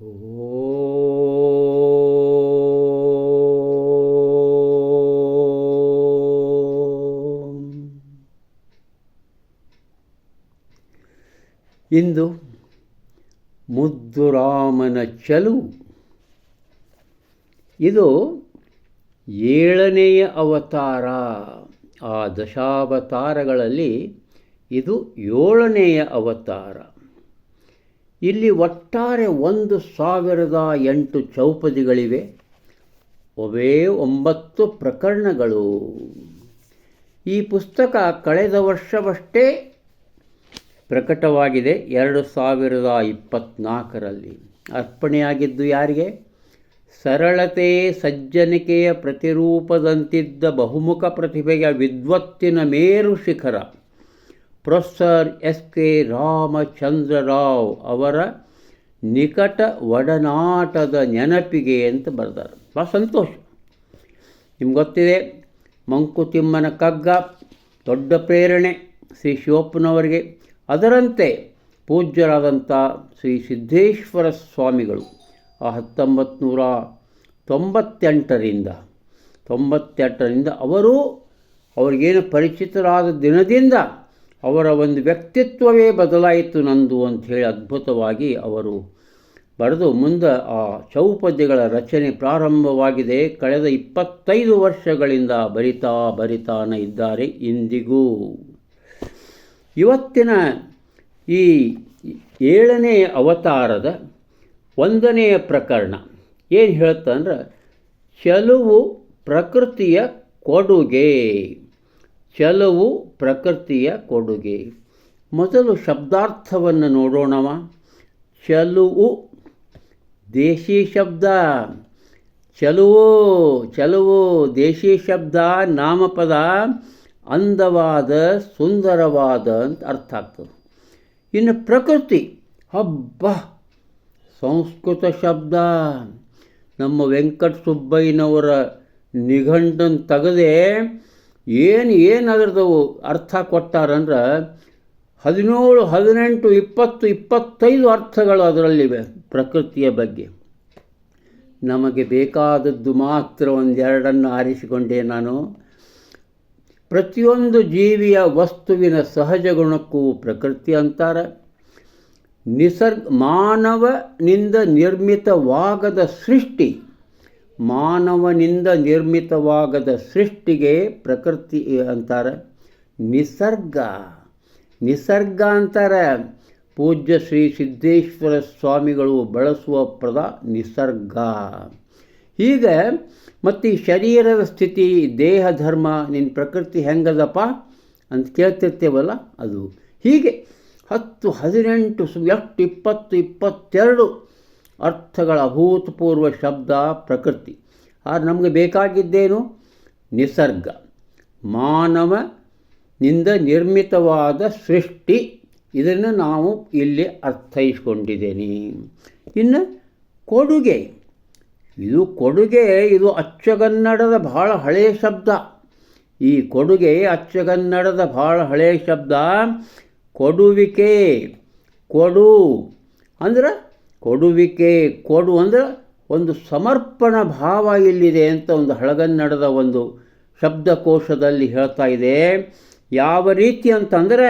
ಇಂದು ಮುದ್ದುರಾಮನ ಚಲು ಇದು ಏಳನೆಯ ಅವತಾರ ಆ ದಶಾವತಾರಗಳಲ್ಲಿ ಇದು ಏಳನೆಯ ಅವತಾರ. ಇಲ್ಲಿ ಒಟ್ಟಾರೆ ಒಂದು ಸಾವಿರದ ಎಂಟು ಚೌಪದಿಗಳಿವೆ. ಒವೇ ಒಂಬತ್ತು ಪ್ರಕರಣಗಳು. ಈ ಪುಸ್ತಕ ಕಳೆದ ವರ್ಷವಷ್ಟೇ ಪ್ರಕಟವಾಗಿದೆ ಎರಡು ಸಾವಿರದ ಇಪ್ಪತ್ತ್ನಾಲ್ಕರಲ್ಲಿ ಅರ್ಪಣೆಯಾಗಿದ್ದು ಯಾರಿಗೆ? ಸರಳತೆ ಸಜ್ಜನಿಕೆಯ ಪ್ರತಿರೂಪದಂತಿದ್ದ ಬಹುಮುಖ ಪ್ರತಿಭೆಯ ವಿದ್ವತ್ತಿನ ಮೇರು ಶಿಖರ professor S K Ramachandra Rao ಅವರ ನಿಕಟ ಒಡನಾಟದ ನೆನಪಿಗೆ ಅಂತ ಬರೆದಾರೆ. ಭಾಳ ಸಂತೋಷ. ನಿಮ್ಗೆ ಗೊತ್ತಿದೆ, ಮಂಕುತಿಮ್ಮನ ಕಗ್ಗ ದೊಡ್ಡ ಪ್ರೇರಣೆ ಶ್ರೀ ಶಿವಪ್ಪನವರಿಗೆ. ಅದರಂತೆ ಪೂಜ್ಯರಾದಂಥ ಶ್ರೀ ಸಿದ್ದೇಶ್ವರ ಸ್ವಾಮಿಗಳು ಆ ಹತ್ತೊಂಬತ್ತು ನೂರ ತೊಂಬತ್ತೆಂಟರಿಂದ ತೊಂಬತ್ತೆಂಟರಿಂದ ಅವರು ಅವ್ರಿಗೇನು ಪರಿಚಿತರಾದ ದಿನದಿಂದ ಅವರ ಒಂದು ವ್ಯಕ್ತಿತ್ವವೇ ಬದಲಾಯಿತು ನಂದು ಅಂಥೇಳಿ ಅದ್ಭುತವಾಗಿ ಅವರು ಬರೆದು ಮುಂದೆ ಆ ಚೌಪದ್ಯಗಳ ರಚನೆ ಪ್ರಾರಂಭವಾಗಿದೆ. ಕಳೆದ ಇಪ್ಪತ್ತೈದು ವರ್ಷಗಳಿಂದ ಬರಿತಾ ಬರಿತಾನ ಇದ್ದಾರೆ ಇಂದಿಗೂ. ಇವತ್ತಿನ ಈ ಏಳನೇ ಅವತಾರದ ಒಂದನೆಯ ಪ್ರಕರಣ ಏನು ಹೇಳ್ತಂದ್ರೆ ಚಲುವು ಪ್ರಕೃತಿಯ ಕೊಡುಗೆ. ಚಲುವು ಪ್ರಕೃತಿಯ ಕೊಡುಗೆ. ಮೊದಲು ಶಬ್ದಾರ್ಥವನ್ನು ನೋಡೋಣವ. ಚಲುವು ದೇಶಿ ಶಬ್ದ. ಚಲುವು ಚಲುವು ದೇಶಿ ಶಬ್ದ, ನಾಮಪದ, ಅಂದವಾದ, ಸುಂದರವಾದ ಅಂತ ಅರ್ಥ ಆಗ್ತದೆ. ಇನ್ನು ಪ್ರಕೃತಿ, ಹಬ್ಬ, ಸಂಸ್ಕೃತ ಶಬ್ದ. ನಮ್ಮ ವೆಂಕಟ ಸುಬ್ಬಯ್ಯನವರ ನಿಘಂಟನ್ನು ತೆಗೆದೇ ಏನು ಏನು ಅರ್ಥ ಕೊಟ್ಟಾರಂದ್ರೆ ಹದಿನೇಳು, ಹದಿನೆಂಟು, ಇಪ್ಪತ್ತು, ಇಪ್ಪತ್ತೈದು ಅರ್ಥಗಳು ಅದರಲ್ಲಿವೆ ಪ್ರಕೃತಿಯ ಬಗ್ಗೆ. ನಮಗೆ ಬೇಕಾದದ್ದು ಮಾತ್ರ ಒಂದೆರಡನ್ನು ಆರಿಸಿಕೊಂಡೆ ನಾನು. ಪ್ರತಿಯೊಂದು ಜೀವಿಯ ವಸ್ತುವಿನ ಸಹಜ ಗುಣಕ್ಕೂ ಪ್ರಕೃತಿ ಅಂತಾರೆ. ನಿಸರ್ಗ ಮಾನವನಿಂದ ನಿರ್ಮಿತವಾಗದ ಸೃಷ್ಟಿ ಮಾನವನಿಂದ ನಿರ್ಮಿತವಾಗದ ಸೃಷ್ಟಿಗೆ ಪ್ರಕೃತಿ ಅಂತಾರೆ. ನಿಸರ್ಗ. ನಿಸರ್ಗ ಅಂತಾರೆ. ಪೂಜ್ಯ ಶ್ರೀ ಸಿದ್ದೇಶ್ವರ ಸ್ವಾಮಿಗಳು ಬಳಸುವ ಪದ ನಿಸರ್ಗ. ಹೀಗೆ ಮತ್ತು ಈ ಶರೀರದ ಸ್ಥಿತಿ, ದೇಹ, ಧರ್ಮ ನಿನ್ನ ಪ್ರಕೃತಿ ಹೆಂಗದಪ್ಪ ಅಂತ ಕೇಳ್ತಿರ್ತೇವಲ್ಲ ಅದು. ಹೀಗೆ ಹತ್ತು ಹದಿನೆಂಟು ಎಷ್ಟು ಇಪ್ಪತ್ತು ಇಪ್ಪತ್ತೆರಡು ಅರ್ಥಗಳ ಅಭೂತಪೂರ್ವ ಶಬ್ದ ಪ್ರಕೃತಿ. ಆದರೆ ನಮಗೆ ಬೇಕಾಗಿದ್ದೇನು? ನಿಸರ್ಗ. ಮಾನವನಿಂದ ನಿರ್ಮಿತವಾದ ಸೃಷ್ಟಿ. ಇದನ್ನು ನಾವು ಇಲ್ಲಿ ಅರ್ಥೈಸ್ಕೊಂಡಿದ್ದೇನೆ. ಇನ್ನು ಕೊಡುಗೆ. ಇದು ಕೊಡುಗೆ, ಇದು ಅಚ್ಚಗನ್ನಡದ ಬಹಳ ಹಳೆಯ ಶಬ್ದ. ಈ ಕೊಡುಗೆ, ಅಚ್ಚಗನ್ನಡದ ಬಹಳ ಹಳೆಯ ಶಬ್ದ. ಕೊಡುವಿಕೆ. ಕೊಡು. ಅಂದ್ರೆ ಕೊಡುವಿಕೆ ಕೊಡು ಅಂದರೆ ಒಂದು ಸಮರ್ಪಣ ಭಾವ ಇಲ್ಲಿದೆ ಅಂತ ಒಂದು ಹಳಗನ್ನಡದ ಒಂದು ಶಬ್ದಕೋಶದಲ್ಲಿ ಹೇಳ್ತಾ ಇದೆ. ಯಾವ ರೀತಿ ಅಂತಂದರೆ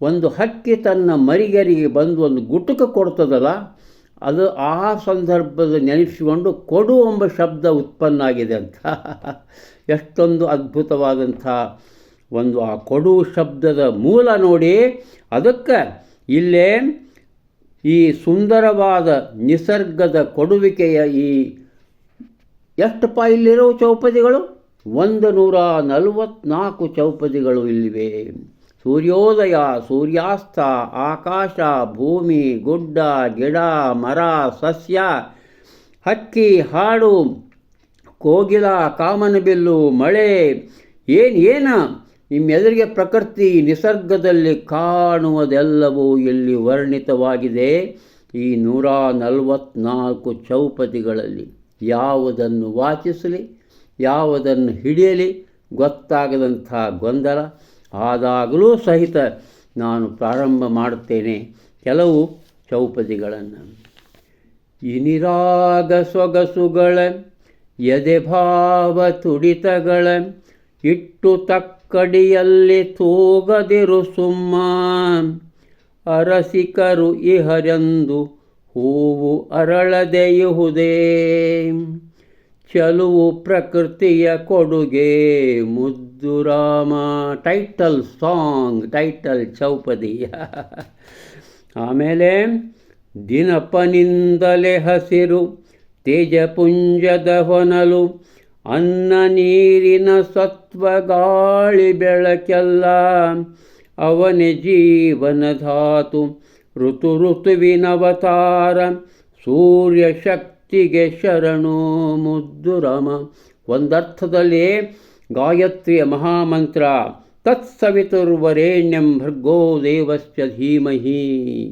ಒಂದು ಹಕ್ಕಿ ತನ್ನ ಮರಿಗರಿಗೆ ಬಂದು ಒಂದು ಗುಟುಕ ಕೊಡ್ತದಲ್ಲ, ಅದು ಆ ಸಂದರ್ಭದ ನೆನೆಸಿಕೊಂಡು ಕೊಡು ಎಂಬ ಶಬ್ದ ಉತ್ಪನ್ನ ಆಗಿದೆ ಅಂತ. ಎಷ್ಟೊಂದು ಅದ್ಭುತವಾದಂಥ ಒಂದು ಆ ಕೊಡು ಶಬ್ದದ ಮೂಲ ನೋಡಿ ಅದಕ್ಕೆ ಇಲ್ಲೇ ಈ ಸುಂದರವಾದ ನಿಸರ್ಗದ ಕೊಡುವಿಕೆಯ ಈ ಎಷ್ಟಪ್ಪ ಇಲ್ಲಿರೋ ಚೌಪದಿಗಳು? ಒಂದು ನೂರ ನಲವತ್ನಾಲ್ಕು ಚೌಪದಿಗಳು ಇಲ್ಲಿವೆ. ಸೂರ್ಯೋದಯ, ಸೂರ್ಯಾಸ್ತ, ಆಕಾಶ, ಭೂಮಿ, ಗುಡ್ಡ, ಗಿಡ, ಮರ, ಸಸ್ಯ, ಹಕ್ಕಿ, ಹಾಡು, ಕೋಗಿಲ, ಕಾಮನಬಿಲ್ಲು, ಮಳೆ, ಏನು ಏನು? ನಿಮ್ಮೆದುರಿಗೆ ಪ್ರಕೃತಿ ನಿಸರ್ಗದಲ್ಲಿ ಕಾಣುವುದೆಲ್ಲವೂ ಇಲ್ಲಿ ವರ್ಣಿತವಾಗಿದೆ. ಈ ನೂರ ನಲವತ್ನಾಲ್ಕು ಚೌಪತಿಗಳಲ್ಲಿ ಯಾವುದನ್ನು ವಾಚಿಸಲಿ, ಯಾವುದನ್ನು ಹಿಡಿಯಲಿ ಗೊತ್ತಾಗದಂಥ ಗೊಂದಲ ಆದಾಗಲೂ ಸಹಿತ ನಾನು ಪ್ರಾರಂಭ ಮಾಡುತ್ತೇನೆ ಕೆಲವು ಚೌಪದಿಗಳನ್ನು ಇನಿರಾಗ ಸೊಗಸುಗಳ ಎದೆಭಾವ ತುಡಿತಗಳ, ಇಟ್ಟು ತಕ್ಕಡಿಯಲ್ಲಿ ತೂಗದಿರು ಸುಮ್ಮ. ಅರಸಿಕರು ಇಹರೆಂದು ಹೂವು ಅರಳದೆಯುವುದೇ ಚಲುವು ಪ್ರಕೃತಿಯ ಕೊಡುಗೆ Muddu Rama. Title song title ಚೌಪದಿ ಆಮೇಲೆ ದಿನಪನಿಂದಲೇ ಹಸಿರು, ತೇಜಪುಂಜದ ಹೊನಲು ಅನ್ನ ನೀರಿನ ಸತ್ವ ಗಾಳಿ ಬೆಳಕೆಲ್ಲ ಅವನ ಜೀವನ ಧಾತು. ಋತು ಋತುವಿನವತಾರ ಸೂರ್ಯ ಶಕ್ತಿಗೆ ಶರಣು ಮುದ್ದು ರಾಮ. ಒಂದರ್ಥದಲ್ಲಿ ಗಾಯತ್ರಿಯ ಮಹಾಮಂತ್ರ, ತತ್ಸವಿತುರ್ವರೇಣ್ಯಂ ಭರ್ಗೋ ದೇವಸ್ಯ ಧೀಮಹಿ.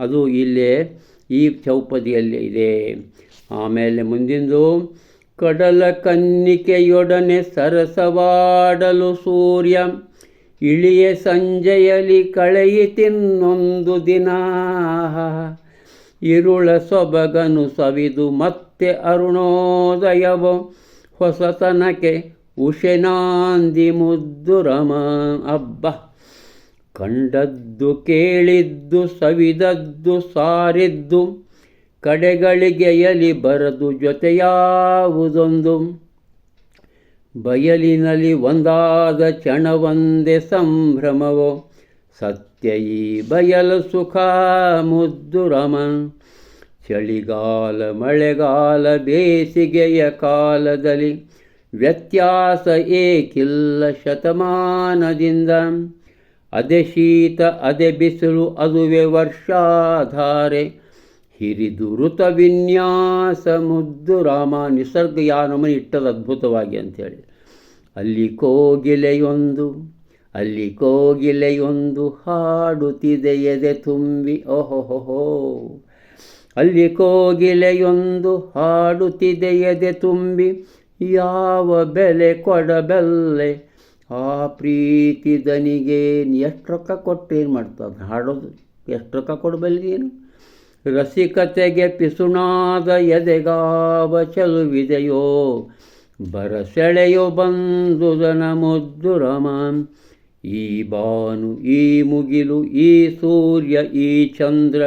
ಅದು ಇಲ್ಲೇ ಈ ಚೌಪದಿಯಲ್ಲಿ ಇದೆ. ಆಮೇಲೆ ಮುಂದಿಂದು ಕಡಲ ಕನ್ನಿಕೆಯೊಡನೆ ಸರಸವಾಡಲು ಸೂರ್ಯ. ಇಳಿಯ ಸಂಜೆಯಲಿ ಕಳೆಯಿತಿನ್ನೊಂದು ದಿನ. ಇರುಳ ಸೊಬಗನು ಸವಿದು ಮತ್ತೆ ಅರುಣೋದಯವ. ಹೊಸತನಕ್ಕೆ ಉಷೆನಾಂದಿ ಮುದ್ದು ರಮ, ಅಬ್ಬ. ಕಂಡದ್ದು ಕೇಳಿದ್ದು ಸವಿದದ್ದು ಸಾರಿದ್ದು ಕಡೆಗಳಿಗೆಯಲಿ ಬರದು ಜೊತೆಯಾವುದೊಂದು. ಬಯಲಿನಲ್ಲಿ ಒಂದಾದ ಕ್ಷಣವೊಂದೇ ಸಂಭ್ರಮವೋ. ಸತ್ಯ ಈ ಬಯಲು ಸುಖ ಮುದ್ದು ರಮನ್. ಚಳಿಗಾಲ, ಮಳೆಗಾಲ, ಬೇಸಿಗೆಯ ಕಾಲದಲ್ಲಿ ವ್ಯತ್ಯಾಸ ಏಕಿಲ್ಲ ಶತಮಾನದಿಂದ. ಅದೇ ಶೀತ, ಅದೇ ಬಿಸಿಲು, ಅದುವೆ ವರ್ಷಾಧಾರೆ. ಹಿರಿದು ಋತ ವಿನ್ಯಾಸ ಮುದ್ದು ರಾಮ ನಿಸರ್ಗಯಾನಮನಿ ಇಟ್ಟದ ಅದ್ಭುತವಾಗಿ ಅಂಥೇಳಿ. ಅಲ್ಲಿ ಕೋಗಿಲೆಯೊಂದು ಅಲ್ಲಿ ಕೋಗಿಲೆಯೊಂದು ಹಾಡುತ್ತಿದೆ ಎದೆ ತುಂಬಿ ಓಹೋಹೋ ಅಲ್ಲಿ ಕೋಗಿಲೆಯೊಂದು ಹಾಡುತ್ತಿದೆ ಎದೆ ತುಂಬಿ, ಯಾವ ಬೆಲೆ ಕೊಡಬಲ್ಲೆ. ಆ ಪ್ರೀತಿ ದನಿಗೆ ಎಷ್ಟು ರೊಕ್ಕ ಕೊಟ್ಟು ಏನು ಮಾಡ್ತಾರೆ ಹಾಡೋದು ಎಷ್ಟು ರೊಕ್ಕ ಕೊಡಬಲ್ಲಿ ನೀನು? ರಸಿಕತೆಗೆ ಪಿಸುಣಾದ ಎದೆಗಾವ ಚೆಲುವಿದೆಯೋ? ಬರಸೆಳೆಯೋ ಬಂದುದನ ಮುದ್ದು ರಮಾನ್ ಈ ಬಾನು, ಈ ಮುಗಿಲು, ಈ ಸೂರ್ಯ, ಈ ಚಂದ್ರ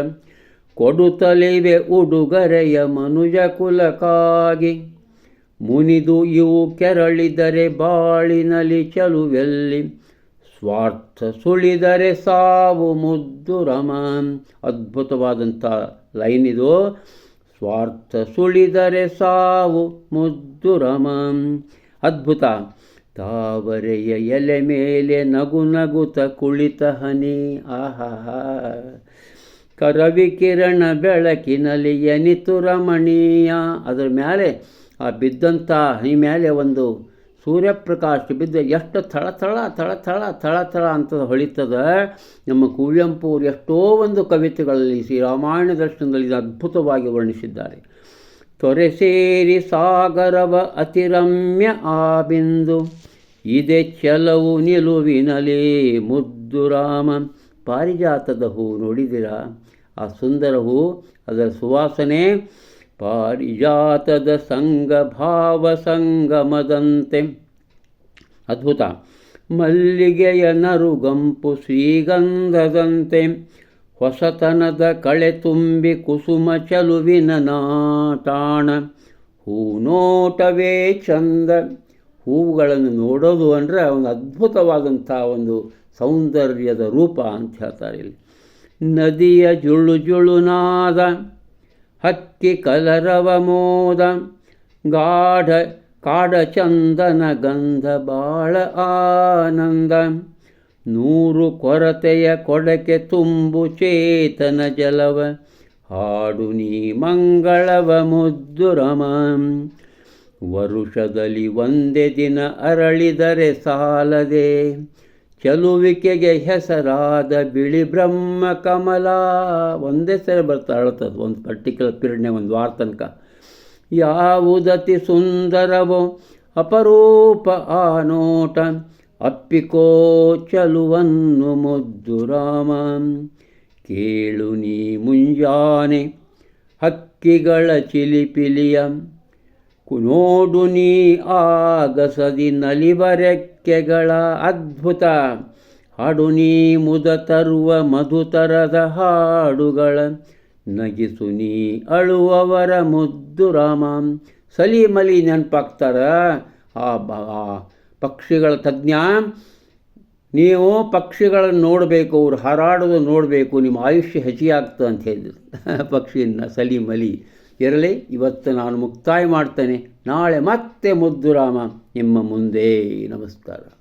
ಕೊಡುತ್ತಲಿವೆ ಉಡುಗರೆಯ ಮನುಜ ಕುಲಕ್ಕಾಗಿ. ಮುನಿದು ಇವು ಕೆರಳಿದರೆ ಬಾಳಿನಲಿ ಚಲುವೆಲ್ಲಿ? ಸ್ವಾರ್ಥ ಸುಳಿದರೆ ಸಾವು ಮುದ್ದು ರಮಾನ್ ಅದ್ಭುತವಾದಂಥ ಲೈನ್ ಇದು. ಸ್ವಾರ್ಥ ಸುಳಿದರೆ ಸಾವು ಮುದ್ದು ಅದ್ಭುತ. ತಾವರೆಯ ಎಲೆ ಮೇಲೆ ನಗು ನಗುತ ಕುಳಿತ ಹನಿ. ಆಹಾ ಕರವಿ ಕಿರಣ ಬೆಳಕಿನಲ್ಲಿ ಎನಿತು ರಮಣೀಯ. ಅದರ ಮೇಲೆ ಆ ಬಿದ್ದಂಥ ಹನಿ ಮೇಲೆ ಒಂದು ಸೂರ್ಯಪ್ರಕಾಶ ಬಿದ್ದ ಎಷ್ಟು ಥಳ ಥಳ ಥಳ ಥಳ ಅಂತ ಹೊಳಿತದ. ನಮ್ಮ ಕುವೆಂಪು ಎಷ್ಟೋ ಒಂದು ಕವಿತೆಗಳಲ್ಲಿ ಶ್ರೀರಾಮಾಯಣ ದರ್ಶನದಲ್ಲಿ ಅದ್ಭುತವಾಗಿ ವರ್ಣಿಸಿದ್ದಾರೆ. ತೊರೆ ಸೇರಿ ಸಾಗರವ ಅತಿರಮ್ಯ ಆ ಬಿಂದು, ಇದೆ ಚಲವು ನಿಲುವಿನಲಿ ಮುದ್ದು ರಾಮ. ಪಾರಿಜಾತದ ಹೂ ನೋಡಿದಿರ? ಆ ಸುಂದರ ಹೂ ಅದರ ಸುವಾಸನೆ ಪಾರಿಜಾತದ ಸಂಗ ಭಾವ ಸಂಗಮದಂತೆ. ಅದ್ಭುತ. ಮಲ್ಲಿಗೆಯ ನರುಗಂಪು ಶ್ರೀಗಂಧದಂತೆ. ಹೊಸತನದ ಕಳೆ ತುಂಬಿ ಕುಸುಮ ಚಲುವಿನ ನಾಟಾಣ. ಹೂ ನೋಟವೇ ಚಂದ. ಹೂವುಗಳನ್ನು ನೋಡೋದು ಅಂದರೆ ಒಂದು ಅದ್ಭುತವಾದಂಥ ಒಂದು ಸೌಂದರ್ಯದ ರೂಪ ಅಂತ ಹೇಳ್ತಾರೆ ಇಲ್ಲಿ. ನದಿಯ ಜುಳು ಜುಳುನಾದ ಹಕ್ಕಿ ಕಲರವ ಮೋದ. ಗಾಢ ಕಾಡ ಚಂದನ ಗಂಧ ಬಾಳ ಆನಂದ. ನೂರು ಕೊರತೆಯ ಕೊಡಕೆ ತುಂಬು ಚೇತನ ಜಲವ. ಹಾಡು ನೀ ಮಂಗಳವ ಮುದ್ದು ರಮ. ವರುಷದಲ್ಲಿ ಒಂದೇ ದಿನ ಅರಳಿದರೆ ಸಾಲದೆ. ಚಲುವಿಕೆಗೆ ಹೆಸರಾದ ಬಿಳಿ ಬ್ರಹ್ಮ ಕಮಲ. ಒಂದೇ ಸರಿ ಬರ್ತಾ ಅಳ್ತದೆ, ಒಂದು ಪರ್ಟಿಕ್ಯುಲರ್ ಪೀರಿಯಡ್ನೇ ಒಂದು ವಾರ ತನಕ. ಯಾವುದತಿ ಸುಂದರವೋ ಅಪರೂಪ ಆ ನೋಟ. ಅಪ್ಪಿಕೋ ಚಲುವನ್ನು ಮುದ್ದು ರಾಮ. ಕೇಳು ನೀ ಮುಂಜಾನೆ ಹಕ್ಕಿಗಳ ಚಿಲಿಪಿಲಿಯ. ಕುನೋಡು ನೀ ಆಗಸದಿ ನಲಿವರೆಕ್ಕೆಗಳ ಅದ್ಭುತ. ಹಾಡು ನೀ ಮುದ ತರುವ ಮಧುತರದ ಹಾಡುಗಳ. ನಗಿಸು ನೀ ಅಳುವವರ ಮುದ್ದು ರಾಮ. ಸಲೀಮಲಿ ನೆನಪಾಗ್ತಾರ? ಆ ಪಕ್ಷಿಗಳ ತಜ್ಞ. ನೀವು ಪಕ್ಷಿಗಳನ್ನು ನೋಡಬೇಕು, ಅವ್ರು ಹಾರಾಡೋದು ನೋಡಬೇಕು, ನಿಮ್ಮ ಆಯುಷ್ಯ ಹೆಚ್ಚಿಗೆ ಆಗ್ತದೆ ಅಂತ ಹೇಳಿದ್ರು. ಪಕ್ಷಿಯನ್ನು ಸಲೀಮಲಿ. ಇರಲಿ ಇವತ್ತು ನಾನು ಮುಕ್ತಾಯ ಮಾಡ್ತೇನೆ. ನಾಳೆ ಮತ್ತೆ ಮುದ್ದು ರಾಮ ನಿಮ್ಮ ಮುಂದೆ. ನಮಸ್ಕಾರ.